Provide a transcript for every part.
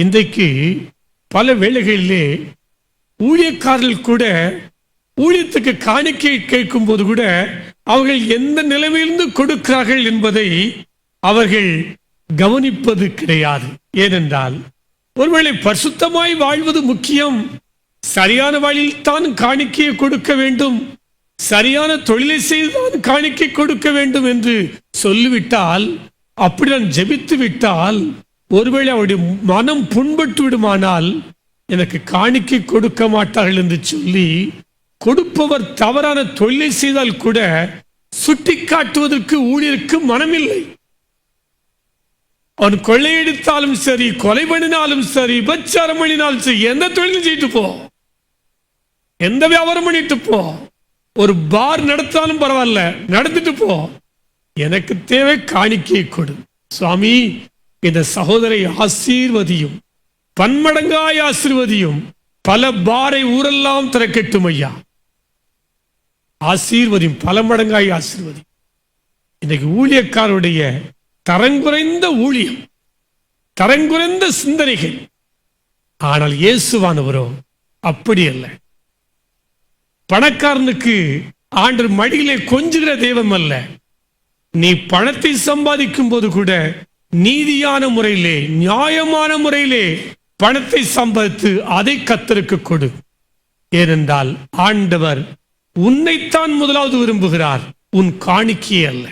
இன்றைக்கு பல வேளைகளிலே ஊழியக்காரர்கள் கூட ஊழியத்துக்கு காணிக்கை கேட்கும் போது கூட அவர்கள் எந்த நிலைமையிலிருந்து கொடுக்கிறார்கள் என்பதை அவர்கள் கவனிப்பது கிடையாது. ஏனென்றால் ஒருவேளை பரிசுத்தமாய் வாழ்வது முக்கியம். சரியான வழியில் தான் காணிக்கையை கொடுக்க வேண்டும். சரியான தொழிலை செய்துதான் காணிக்கை கொடுக்க வேண்டும் என்று சொல்லிவிட்டால் அப்படி நான் ஜெபித்து விட்டால் ஒருவேளை அவருடைய மனம் புண்பட்டு விடுமானால் எனக்கு காணிக்கை கொடுக்க மாட்டார்கள் என்று சொல்லி கொடுப்பவர் தவறான தொழிலை செய்தால் கூட சுட்டி காட்டுவதற்கு ஊழியருக்கு மனமில்லை. அவன் கொள்ளையடித்தாலும் சரி கொலை பண்ணினாலும் சரி விபச்சாரம் பண்ணினாலும் சரி எந்த தொழிலும் செய்யிட்டு போ. எந்த வியாபாரம் பண்ணிட்டு போ. ஒரு பார் நடத்தாலும் பரவாயில்ல நடந்துட்டு போ. எனக்கு தேவை காணிக்கை கொடு. சுவாமி இந்த சகோதரை ஆசீர்வதியும் பன்மடங்காய் ஆசீர்வதியும் பல பாறை ஊரெல்லாம் திறக்கட்டும் ஐயா. ஆசீர்வதியும் பல மடங்காய் ஆசீர்வதி இன்னைக்கு ஊழியக்காரருடைய தரங்குறைந்த ஊழியம் தரங்குறைந்த சிந்தனைகள். ஆனால் இயேசுவானவரோ அப்படி அல்ல. பணக்காரனுக்கு ஆண்டு மடியிலே கொஞ்சுகிற தெய்வம் அல்ல. நீ பணத்தை சம்பாதிக்கும் போது கூட நீதியான முறையிலே நியாயமான முறையிலே பணத்தை சம்பாதித்து அதை கத்தருக்கு கொடு. ஏனென்றால் ஆண்டவர் உன்னைத்தான் முதலாவது விரும்புகிறார் உன் காணிக்கையே அல்ல.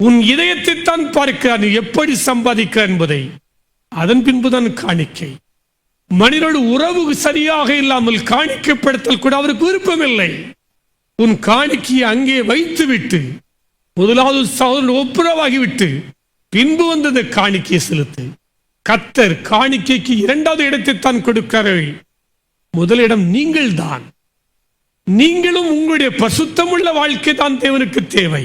உன் இதயத்தை தான் பார்க்கிறார் நீ எப்படி சம்பாதிக்க என்பதை. அதன் பின்புதான் காணிக்கை. மனிதனோடு உறவு சரியாக இல்லாமல் காணிக்கைப்படுத்தல் கூட அவருக்கு விருப்பமில்லை. உன் காணிக்கையை அங்கே வைத்துவிட்டு முதலாவது சகோதரன் ஒப்புரவாகிவிட்டு பின்பு வந்தது காணிக்கையை செலுத்து. கத்தர் காணிக்கைக்கு இரண்டாவது இடத்தை தான் கொடுக்கிறார்கள் முதலிடம் நீங்கள் தான் நீங்களும் உங்களுடைய பசுத்தமுள்ள வாழ்க்கை தான் தேவனுக்கு தேவை.